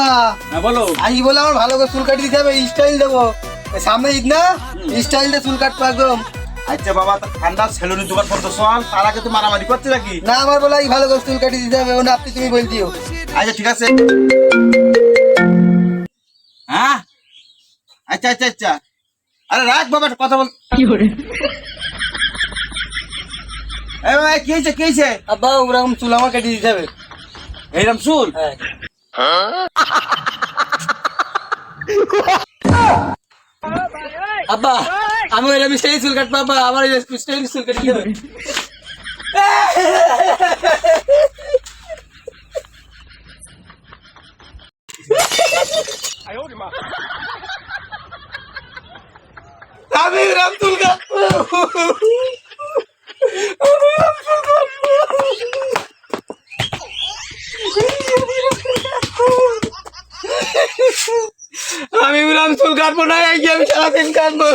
আব্বা হ্যাঁ বলো। আজ বলে আমার ভালো করে চুল কাটি দিতে হবে স্টাইল দেবো। সামনে ঈদ না? স্টাইল দিয়ে চুল কাটবো একদম। আচ্ছা বাবা ঠান্ডা সেলুনের দোকান পর্যন্ত চল তার আগে তো মারামারি করছে নাকি? না আমার বলে ভালো করে চুল কাটি দিতে হবে ওটা আপনি তুমি বল দিও। আচ্ছা ঠিক আছে। হ্যাঁ? আচ্ছা আচ্ছা আচ্ছা। আরে রাখ বাবা কথা বল। এই বাবা, কি হয়েছে কি হয়েছে? আব্বা ওরকম চুল আমার কাটি দিতে হবে। এইরকম চুল? হ্যাঁ। আব্বা আমি ওইরকম স্টাইল চুল কাটবো আব্বা আমার স্টাইল চুল কাটি দিতে হবে আমি ওরকম চুল কাটবো আমি ওরকম চুল কাটবো আমি বললাম চুল কাটবো না এই আমি সারাদিন কাটবো।